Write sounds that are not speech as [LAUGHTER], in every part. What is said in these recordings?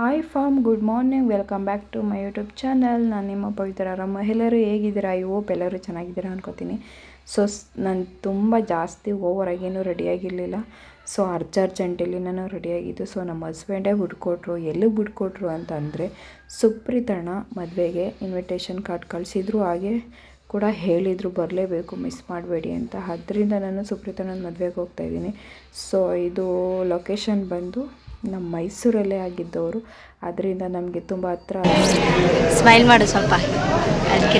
Hi from good morning welcome back to my YouTube channel ನಾನು ನಿಮ್ಮ ಪವಿತ್ರ ರಾಮ. ಎಲ್ಲರೂ ಹೇಗಿದ್ದೀರಾ? ಐ ಹೋಪ್ ಎಲ್ಲರೂ ಚೆನ್ನಾಗಿದ್ದೀರಾ ಅನ್ಕೋತೀನಿ. ಸೊ, ನಾನು ತುಂಬ ಜಾಸ್ತಿ ಓವರಾಗೇನು ರೆಡಿಯಾಗಿರಲಿಲ್ಲ ಸೊ ಅರ್ಜ ಅರ್ಜೆಂಟಲ್ಲಿ ನಾನು ರೆಡಿಯಾಗಿದ್ದು ಸೊ ನಮ್ಮ ಹಸ್ಬೆಂಡೇ ಬಿಟ್ಕೊಟ್ರು ಎಲ್ಲಿಗೆ ಬಿಟ್ಕೊಟ್ರು ಅಂತಂದರೆ ಸುಪ್ರೀತಣ್ಣ ಮದುವೆಗೆ ಇನ್ವಿಟೇಷನ್ ಕಾರ್ಡ್ ಕಳಿಸಿದ್ರು. ಹಾಗೆ ಕೂಡ ಹೇಳಿದರು, ಬರಲೇಬೇಕು ಮಿಸ್ ಮಾಡಬೇಡಿ ಅಂತ. ಅದರಿಂದ ನಾನು ಸುಪ್ರೀತಣ್ಣನ ಮದುವೆಗೆ ಹೋಗ್ತಾಯಿದ್ದೀನಿ ಸೊ ಇದು ಲೊಕೇಶನ್ ಬಂದು ನಮ್ಮ ಮೈಸೂರಲ್ಲೇ ಆಗಿದ್ದವರು. ಅದರಿಂದ ನಮಗೆ ತುಂಬ ಹತ್ರ ಸ್ಮೈಲ್ ಮಾಡು ಸ್ವಲ್ಪ. ಅದಕ್ಕೆ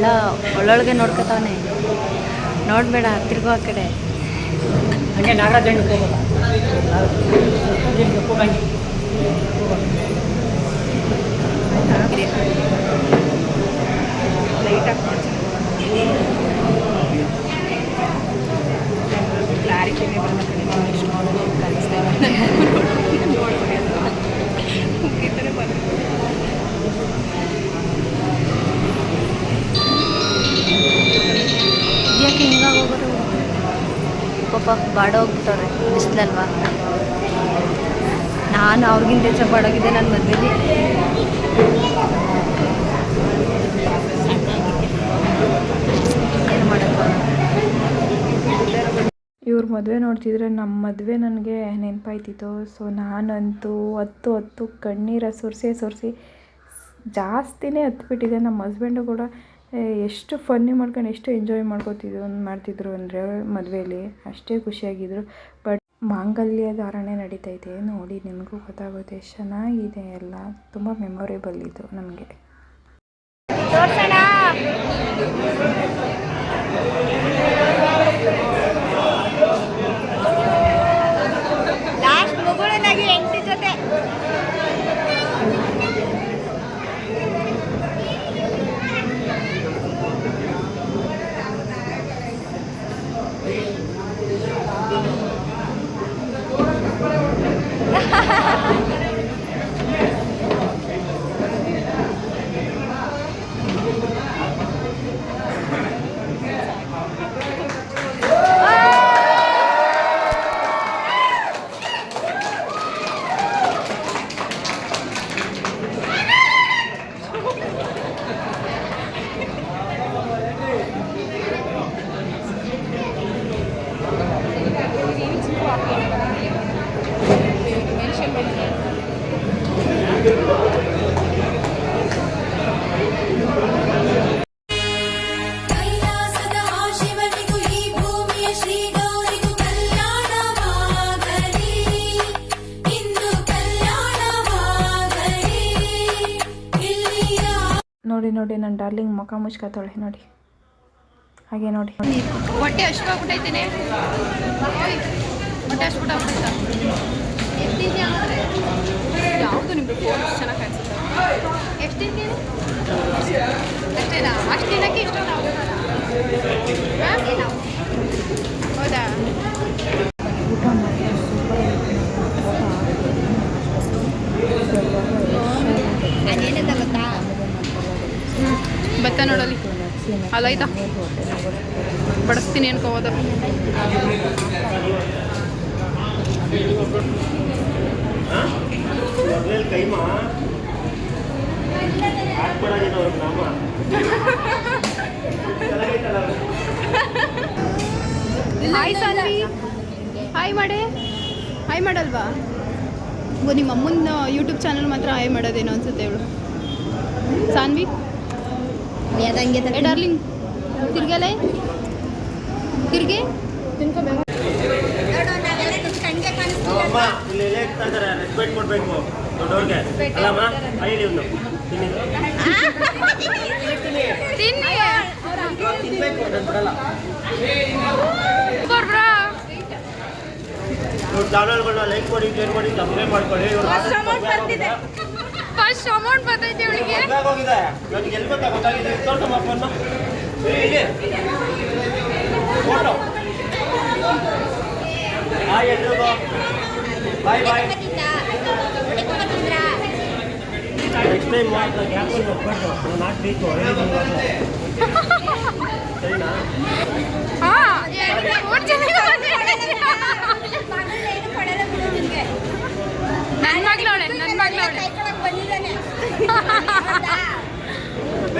ಕಳ್ಳ ಒಳ್ಳೊಳಗೆ ನೋಡ್ಕೊತಾವನೆ. ನೋಡಬೇಡ ತಿರ್ಗೋ ಆ ಕಡೆ. ಹಂಗೆ ನಾಗರಾಜ್ ಹಣ್ಣು ಪಾಪ ಬಾಡೋಗ್ಬಿಟ್ಟವ್ರೆ ಬಿಸಿಲಲ್ವಾ? ನಾನು ಅವ್ರಿಗಿಂತ ಹೆಚ್ಚಾಗಿ ಬಾಡೋಗಿದ್ದೆ ನನ್ನ ಮದುವೆಲಿ. ಏನು ಇವ್ರ ಮದುವೆ ನೋಡ್ತಿದ್ರೆ ನಮ್ಮ ಮದುವೆ ನನಗೆ ನೆನಪಾಯ್ತಿತ್ತು. ಸೊ ನಾನಂತೂ ಹತ್ತು ಹತ್ತು ಕಣ್ಣೀರ ಸುರಿಸಿ ಸುರಿಸಿ ಜಾಸ್ತಿನೇ ಹತ್ಬಿಟ್ಟಿದೆ ನಮ್ಮ ಹಸ್ಬೆಂಡು ಕೂಡ ಎಷ್ಟು ಫನ್ನಿ ಮಾಡ್ಕೊಂಡು ಎಷ್ಟು ಎಂಜಾಯ್ ಮಾಡ್ಕೋತಿದ್ರು ಮಾಡ್ತಿದ್ರು ಅಂದರೆ ಮದುವೆಯಲ್ಲಿ ಅಷ್ಟೇ ಖುಷಿಯಾಗಿದ್ರು. ಬಟ್ ಮಾಂಗಲ್ಯ ಧಾರಣೆ ನಡೀತೈತೆ. ನೋಡಿ, ನಿಮಗೂ ಗೊತ್ತಾಗುತ್ತೆ. ಚೆನ್ನಾಗಿದೆ ಎಲ್ಲ. ತುಂಬ ಮೆಮೊರೇಬಲ್ ಇದು ನಮಗೆ. ನೋಡಿ ನೋಡಿ ನನ್ನ ಡಾರ್ಲಿಂಗ್ ಮುಖ ಮುಚ್ಕೊತಾಳೆ ನೋಡಿ. ಹಾಗೆ ನೋಡಿ. ಹೊಟ್ಟೆ ಹಶ್ವಾಗ್ಬಿಟ್ಟೈತೇನೆ ಹೊಟ್ಟೆ ಎಷ್ಟಿದ್ಯಾ? ಯಾವುದು ನಿಮಗೆ ಫೋನ್ ಕಾಣಿಸುತ್ತೆ? ಎಷ್ಟಿದ್ಯಾ? ಅಷ್ಟೇನಾ? ಅಷ್ಟು ದಿನಕ್ಕೆ ಇಷ್ಟು ನಾವು ಹೌದಾ? ಊಟ ಅದೇನಿದೆ ಗೊತ್ತಾ? ಭತ್ತ ನೋಡಲಿ. ಅಲ್ಲೈತಾ ಬಡಿಸ್ತೀನಿ ಅನ್ಕೋಬೋದ ಹಾಯ್ ಸಾನ್ವಿ ಹಾಯ್ ಮಾಡೆ. ಹಾಯ್ ಮಾಡಲ್ವಾ? ನಿಮ್ಮ ಅಮ್ಮನ ಯೂಟ್ಯೂಬ್ ಚಾನಲ್ ಮಾತ್ರ ಹಾಯ್ ಮಾಡೋದೇನೋ ಅನ್ಸುತ್ತೆ ಇವಳು. ಸಾನ್ವಿ? ಅದಂಗೆ ಡಾರ್ಲಿಂಗ್ ತಿರ್ಗಲೆ ತಿರ್ಗೆ? ತಿನ್ಕೋಬೇಕು ರೆಸ್ಪೆಕ್ಟ್ ಕೊಡಬೇಕು. ದೊಡ್ಡವ್ರಿಗೆ. ಅಲ್ಲಮ್ಮ ಐಲಿ ಒಂದು. ತಿನ್ನಿ. ಚಾನಲ್ಗಳನ್ನ ಲೈಕ್ ಮಾಡಿ ಶೇರ್ ಮಾಡಿ ಸಬ್ಸ್ಕ್ರೈಬ್ ಮಾಡ್ಕೊಳ್ಳಿ. ಅಷ್ಟು ಅಮೌಂಟ್ ಬರ್ತೈತೆ ಅವಳಿಗೆ ಮದ್ವೆಗ್ ಹೋಗಿದೆ ನನಗೆ ಎಲ್ಲಿ ಗೊತ್ತಾ ಗೊತ್ತಾಗಿದೆ? ತೋರ್ಸಮ್ಮ [LAUGHS] ಫೋನ್ ಫೋಟೋ ಹಾಯ್ ಎಲ್ರಿಗೂ ಬಾಯ್ ಬಾಯ್ ನೆಕ್ಸ್ಟ್ ಟೈಮ್ ಮಾತ್ರ ಗ್ಯಾಪಲ್ಲಿ ಹೋಗ್ಬಾರ್ದು ನಾನು ಹಾಕ್ಬೇಕು ಸರಿನಾ ಹಾ ಮೂರು ಜನ ನನ್ನ ಮಗಳವಳೆ ನನ್ನ ಮಗಳವಳೆ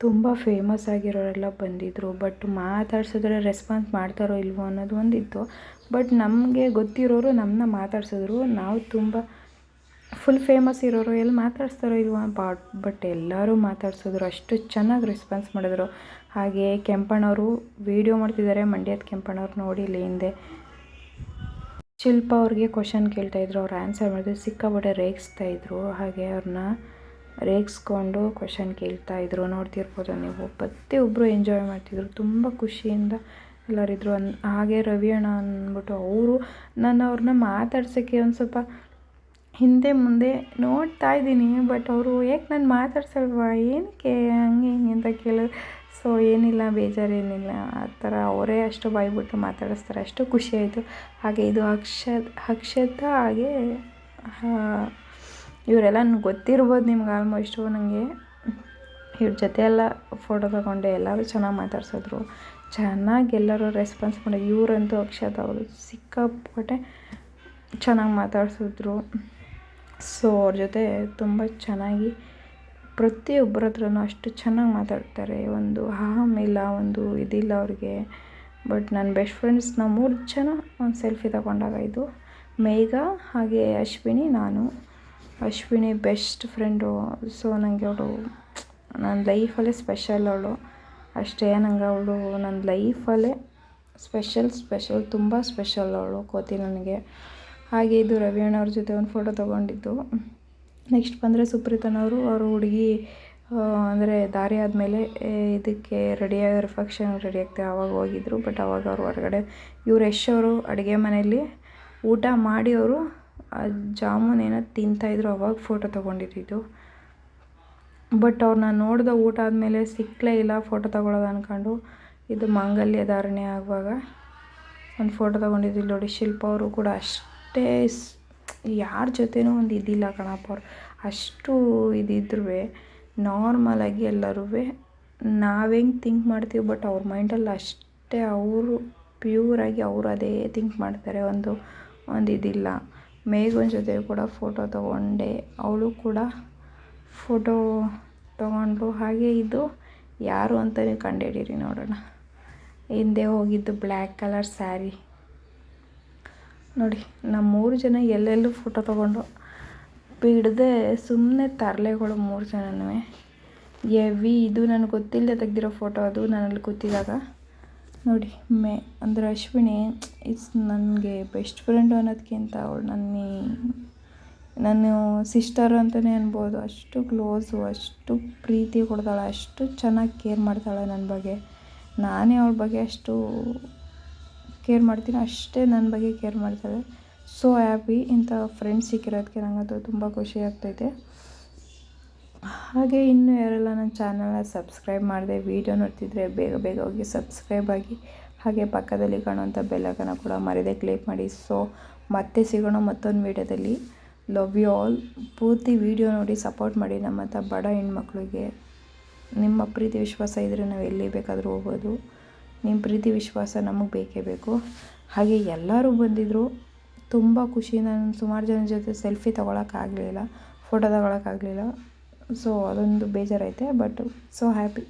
ತುಂಬ ಫೇಮಸ್ ಆಗಿರೋರೆಲ್ಲ ಬಂದಿದ್ದರು ಬಟ್ ಮಾತಾಡ್ಸಿದ್ರೆ ರೆಸ್ಪಾನ್ಸ್ ಮಾಡ್ತಾರೋ ಇಲ್ವೋ ಅನ್ನೋದು ಒಂದಿತ್ತು. ಬಟ್ ನಮಗೆ ಗೊತ್ತಿರೋರು ನಮ್ಮನ್ನ ಮಾತಾಡ್ಸಿದ್ರು. ನಾವು ತುಂಬ ಫುಲ್ ಫೇಮಸ್ ಇರೋರು. ಎಲ್ಲಿ ಮಾತಾಡ್ಸ್ತಾರೋ ಇಲ್ವ ಬಾಟ್, ಬಟ್ ಎಲ್ಲರೂ ಮಾತಾಡ್ಸಿದ್ರು. ಅಷ್ಟು ಚೆನ್ನಾಗಿ ರೆಸ್ಪಾನ್ಸ್ ಮಾಡಿದ್ರು. ಹಾಗೆ ಕೆಂಪಣ್ಣವರು ವೀಡಿಯೋ ಮಾಡ್ತಿದ್ದಾರೆ ಮಂಡ್ಯದ ಕೆಂಪಣ್ಣವ್ರು ನೋಡಿ ಇಲ್ಲಿ ಹಿಂದೆ. ಶಿಲ್ಪ ಅವ್ರಿಗೆ ಕ್ವಶನ್ ಕೇಳ್ತಾಯಿದ್ರು ಅವ್ರು ಆನ್ಸರ್ ಮಾಡಿದ್ರು. ಸಿಕ್ಕಾಪಟ್ಟೆ ರೇಗಿಸ್ತಾ ಇದ್ರು. ಹಾಗೆ ಅವ್ರನ್ನ ರೇಗಿಸ್ಕೊಂಡು ಕ್ವಶನ್ ಕೇಳ್ತಾ ಇದ್ರು. ನೋಡ್ತಿರ್ಬೋದು ನೀವು. ಪ್ರತಿಯೊಬ್ಬರು ಎಂಜಾಯ್ ಮಾಡ್ತಿದ್ರು. ತುಂಬ ಖುಷಿಯಿಂದ ಎಲ್ಲರಿದ್ರು ಅನ್, ಹಾಗೆ ರವಿ ಅಣ್ಣ ಅಂದ್ಬಿಟ್ಟು ಅವರು ನಾನು ಅವ್ರನ್ನ ಮಾತಾಡ್ಸೋಕ್ಕೆ ಒಂದು ಸ್ವಲ್ಪ ಹಿಂದೆ ಮುಂದೆ ನೋಡ್ತಾ ಇದ್ದೀನಿ ಬಟ್ ಅವರು ಏಕೆ ನಾನು ಮಾತಾಡ್ಸಲ್ವಾ? ಏನಕ್ಕೆ ಹಂಗೆ ಹಿಂಗೆ ಅಂತ ಕೇಳಿದ್ರು. ಸೊ ಏನಿಲ್ಲ, ಬೇಜಾರೇನಿಲ್ಲ. ಆ ಥರ ಅವರೇ ಅಷ್ಟು ಬಾಯ್ಬಿಟ್ಟು ಮಾತಾಡಿಸ್ತಾರೆ. ಅಷ್ಟು ಖುಷಿ ಆಯಿತು. ಹಾಗೆ ಇದು ಅಕ್ಷತ್ ಅಕ್ಷತ ಹಾಗೆ ಇವರೆಲ್ಲ ಗೊತ್ತಿರ್ಬೋದು ನಿಮ್ಗೆ ಆಲ್ಮೋಸ್ಟು ನನಗೆ ಇವ್ರ ಜೊತೆ ಎಲ್ಲ ಫೋಟೋ ತಗೊಂಡೆ, ಎಲ್ಲರೂ ಚೆನ್ನಾಗಿ ಮಾತಾಡ್ಸಿದ್ರು. ಚೆನ್ನಾಗಿ ಎಲ್ಲರೂ ರೆಸ್ಪಾನ್ಸ್ ಮಾಡಿ. ಇವರಂತೂ ಅಕ್ಷತ ಅವರು ಸಿಕ್ಕಾಪಟ್ಟೆ ಚೆನ್ನಾಗಿ ಮಾತಾಡ್ಸಿದ್ರು. ಸೊ ಅವ್ರ ಜೊತೆ ತುಂಬ ಚೆನ್ನಾಗಿ ಪ್ರತಿಯೊಬ್ಬರ ಹತ್ರನೂ ಅಷ್ಟು ಚೆನ್ನಾಗಿ ಮಾತಾಡ್ತಾರೆ. ಒಂದು ಇಲ್ಲ, ಒಂದು ಇದಿಲ್ಲ ಅವ್ರಿಗೆ. ಬಟ್ ನನ್ನ ಬೆಸ್ಟ್ ಫ್ರೆಂಡ್ಸ್ ನಾವು ಮೂರು ಜನ ಒಂದು ಸೆಲ್ಫಿ ತಗೊಂಡಾಗ ಇದು. ಮೇಘ ಹಾಗೆ ಅಶ್ವಿನಿ ನಾನು. ಅಶ್ವಿನಿ ಬೆಸ್ಟ್ ಫ್ರೆಂಡು ಸೊ ನನಗೆ ಅವಳು ನನ್ನ ಲೈಫಲ್ಲೇ ಸ್ಪೆಷಲ್ ಅವಳು. ಅಷ್ಟೇ, ನಂಗೆ ಅವಳು ನನ್ನ ಲೈಫಲ್ಲೇ ಸ್ಪೆಷಲ್ ಸ್ಪೆಷಲ್, ತುಂಬ ಸ್ಪೆಷಲ್ ಅವಳು ಕೋತಿ ನನಗೆ. ಹಾಗೆ ಇದು ರವಿ ಅಣ್ಣವ್ರ ಜೊತೆ ಒಂದು ಫೋಟೋ ತೊಗೊಂಡಿದ್ದು. ನೆಕ್ಸ್ಟ್ ಬಂದರೆ ಸುಪ್ರೀತನವರು ಅವರು ಹುಡುಗಿ ಅಂದರೆ ದಾರಿ ಆದಮೇಲೆ ಇದಕ್ಕೆ ರೆಡಿಯಾಗಿ ರಿಫಕ್ಷನ್ ರೆಡಿ ಆಗ್ತಾರೆ ಆವಾಗ ಹೋಗಿದ್ರು. ಬಟ್ ಅವಾಗ ಅವರು ಹೊರಗಡೆ, ಇವ್ರು ಅವರು ಅಡುಗೆ ಮನೆಯಲ್ಲಿ ಊಟ ಮಾಡಿ ಅವರು ಜಾಮೂನ್ ಏನೋ ತಿಂತಾಯಿದ್ರು ಅವಾಗ ಫೋಟೋ ತೊಗೊಂಡಿದ್ದು. ಬಟ್ ಅವ್ರನ್ನ ನೋಡಿದ ಊಟ ಆದಮೇಲೆ ಸಿಕ್ಕಲೇ ಇಲ್ಲ ಫೋಟೋ ತಗೊಳ್ಳೋದು ಅಂದ್ಕೊಂಡು ಇದು ಮಾಂಗಲ್ಯ ಧಾರಣೆ ಆಗುವಾಗ ಒಂದು ಫೋಟೋ ತಗೊಂಡಿದ್ದಿಲ್ಲ ನೋಡಿ, ಶಿಲ್ಪ ಅವರು ಕೂಡ ಅಷ್ಟೇ ಯಾರ ಜೊತೆನೂ ಒಂದು ಇದಿಲ್ಲ ಕಣಪ್ಪ ಅವ್ರು. ಅಷ್ಟು ಇದಿದ್ರೂ ನಾರ್ಮಲಾಗಿ ಎಲ್ಲರೂ ನಾವು ಥಿಂಕ್ ಮಾಡ್ತೀವಿ ಬಟ್ ಅವ್ರ ಮೈಂಡಲ್ಲಿ ಅಷ್ಟೇ ಅವರು ಪ್ಯೂರಾಗಿ ಅವರು ಅದೇ ಥಿಂಕ್ ಮಾಡ್ತಾರೆ, ಒಂದು ಒಂದು ಇದಿಲ್ಲ. ಮೇಘನ ಜೊತೆ ಕೂಡ ಫೋಟೋ ತೊಗೊಂಡೆ, ಅವಳು ಕೂಡ ಫೋಟೋ ತೊಗೊಂಡು ಹಾಗೆ ಇದು. ಯಾರು ಅಂತ ನೀವು ಕಂಡುಹಿಡೀರಿ ನೋಡೋಣ. ಹಿಂದೆ ಹೋಗಿದ್ದು ಬ್ಲ್ಯಾಕ್ ಕಲರ್ ಸ್ಯಾರಿ. ನೋಡಿ ನಮ್ಮ ಮೂರು ಜನ ಎಲ್ಲೆಲ್ಲೂ ಫೋಟೋ ತೊಗೊಂಡು ಬಿಡದೆ ಸುಮ್ಮನೆ ತರಲೆಗಳು ಮೂರು ಜನನೂ. ಎವಿ ಇದು ನನಗೆ ಗೊತ್ತಿಲ್ಲದೆ ತೆಗ್ದಿರೋ ಫೋಟೋ ಅದು ನನ್ನಲ್ಲಿ ಕೂತಿದ್ದಾಗ ನೋಡಿ, ಮೇ, ಅಂದರೆ ಅಶ್ವಿನಿ ಇಟ್ಸ್ ನನಗೆ ಬೆಸ್ಟ್ ಫ್ರೆಂಡು ಅನ್ನೋದಕ್ಕಿಂತ ಅವಳು ನನ್ನ ನಾನು ಸಿಸ್ಟರ್ ಅಂತಲೇ ಅನ್ಬೋದು. ಅಷ್ಟು ಕ್ಲೋಸು ಅಷ್ಟು ಪ್ರೀತಿ ಕೊಡ್ತಾಳೆ, ಅಷ್ಟು ಚೆನ್ನಾಗಿ ಕೇರ್ ಮಾಡ್ತಾಳೆ ನನ್ನ ಬಗ್ಗೆ. ನಾನೇ ಅವಳ ಬಗ್ಗೆ ಅಷ್ಟು ಕೇರ್ ಮಾಡ್ತೀನಿ ಅಷ್ಟೇ ನನ್ನ ಬಗ್ಗೆ ಕೇರ್ ಮಾಡ್ತಾಳೆ. ಸೊ ಹ್ಯಾಪಿ ಇಂಥ ಫ್ರೆಂಡ್ಸ್ ಸಿಕ್ಕಿರೋದಕ್ಕೆ ನನಗದು ತುಂಬ ಖುಷಿ ಆಗ್ತೈತೆ. ಹಾಗೆ ಇನ್ನೂ ಯಾರೆಲ್ಲ ನನ್ನ ಚಾನಲ್ನ ಸಬ್ಸ್ಕ್ರೈಬ್ ಮಾಡಿದೆ ವೀಡಿಯೋ ನೋಡ್ತಿದ್ರೆ ಬೇಗ ಬೇಗ ಹೋಗಿ ಸಬ್ಸ್ಕ್ರೈಬ್ ಆಗಿ, ಹಾಗೆ ಪಕ್ಕದಲ್ಲಿ ಕಾಣುವಂಥ ಬೆಲ್ಲಕನ ಕೂಡ ಮರೆಯದೆ ಕ್ಲಿಕ್ ಮಾಡಿ. ಸೊ ಮತ್ತೆ ಸಿಗೋಣ ಮತ್ತೊಂದು ವೀಡಿಯೋದಲ್ಲಿ ಲವ್ ಯು ಆಲ್ ಪೂರ್ತಿ ವೀಡಿಯೋ ನೋಡಿ ಸಪೋರ್ಟ್ ಮಾಡಿ ನಮ್ಮಂಥ ಬಡ ಹೆಣ್ಮಕ್ಳಿಗೆ. ನಿಮ್ಮ ಪ್ರೀತಿ ವಿಶ್ವಾಸ ಇದ್ದರೆ ನಾವು ಎಲ್ಲಿ ಬೇಕಾದರೂ ಹೋಗ್ಬೋದು. ನಿಮ್ಮ ಪ್ರೀತಿ ವಿಶ್ವಾಸ ನಮಗೆ ಬೇಕೇ ಬೇಕು. ಹಾಗೆ ಎಲ್ಲರೂ ಬಂದಿದ್ದರು ತುಂಬ ಖುಷಿ. ನಾನು ಸುಮಾರು ಜನ ಜೊತೆ ಸೆಲ್ಫಿ ತೊಗೊಳಕ್ಕಾಗಲಿಲ್ಲ ಫೋಟೋ ತೊಗೊಳಕ್ಕಾಗಲಿಲ್ಲ ಸೊ ಅದೊಂದು ಬೇಜಾರೈತೆ ಬಟ್ ಸೊ ಹ್ಯಾಪಿ